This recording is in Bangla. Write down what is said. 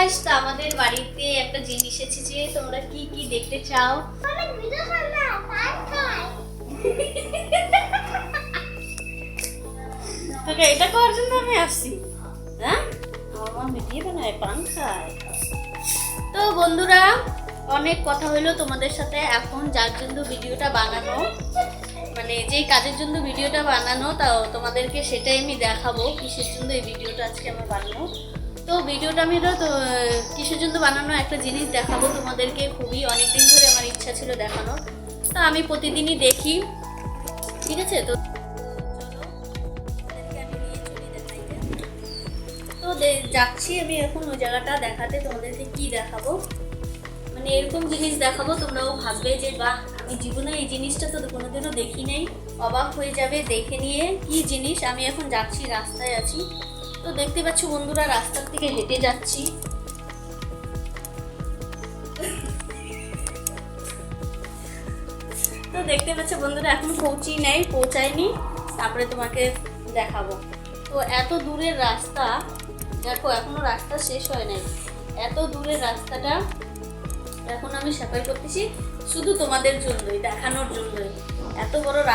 গাইস তো আমাদের বাড়িতে একটা জিনিস এসেছে তোমরা কি কি দেখতে চাও? তোকে এটা করার জন্য আমি আসছি। হ্যাঁ? আমার মিটিয়ে বানায় পান খায়। তো বন্ধুরা অনেক কথা হইল তোমাদের সাথে। এখন যার জন্য ভিডিওটা বানানো মানে যেই কাজের জন্য ভিডিওটা বানানো তাও তোমাদেরকে সেটাই আমি দেখাবো কিসের জন্য এই ভিডিওটা আজকে আমার বানানো তো ভিডিওটা আমি তো কিসের জন্য বানানো একটা জিনিস দেখাবো তোমাদেরকে। খুবই অনেকদিন ধরে আমার ইচ্ছা ছিল দেখানো তো আমি প্রতিদিনই দেখি। ঠিক আছে? তো তো যাচ্ছি আমি এখন ওই জায়গাটা দেখাতে, তোমাদেরকে কি দেখাবো? মানে এরকম জিনিস দেখাবো, তোমরাও ভাববে যে, বাহ, আমি জীবনে এই জিনিসটা তো কোনোদিনও দেখি নাই। অবাক হয়ে যাবে দেখে নিয়ে। কি জিনিস? আমি এখন যাচ্ছি, রাস্তায় আছি। তো দেখতে পাচ্ছ বন্ধুরা, রাস্তার থেকে হেঁটে যাচ্ছি। তো দেখতে পাচ্ছ বন্ধুরা, এখন পৌঁছি নেই, পৌঁছায়নি। তারপরে তোমাকে দেখাবো। তো এত দূরের রাস্তা, দেখো, এখনও রাস্তা শেষ হয় নাই। এত দূরের রাস্তাটা এখন আমি সাফাই করতেছি, শুধু তোমাদের জন্যই, দেখানোর জন্যই। এত বড় রাস্তা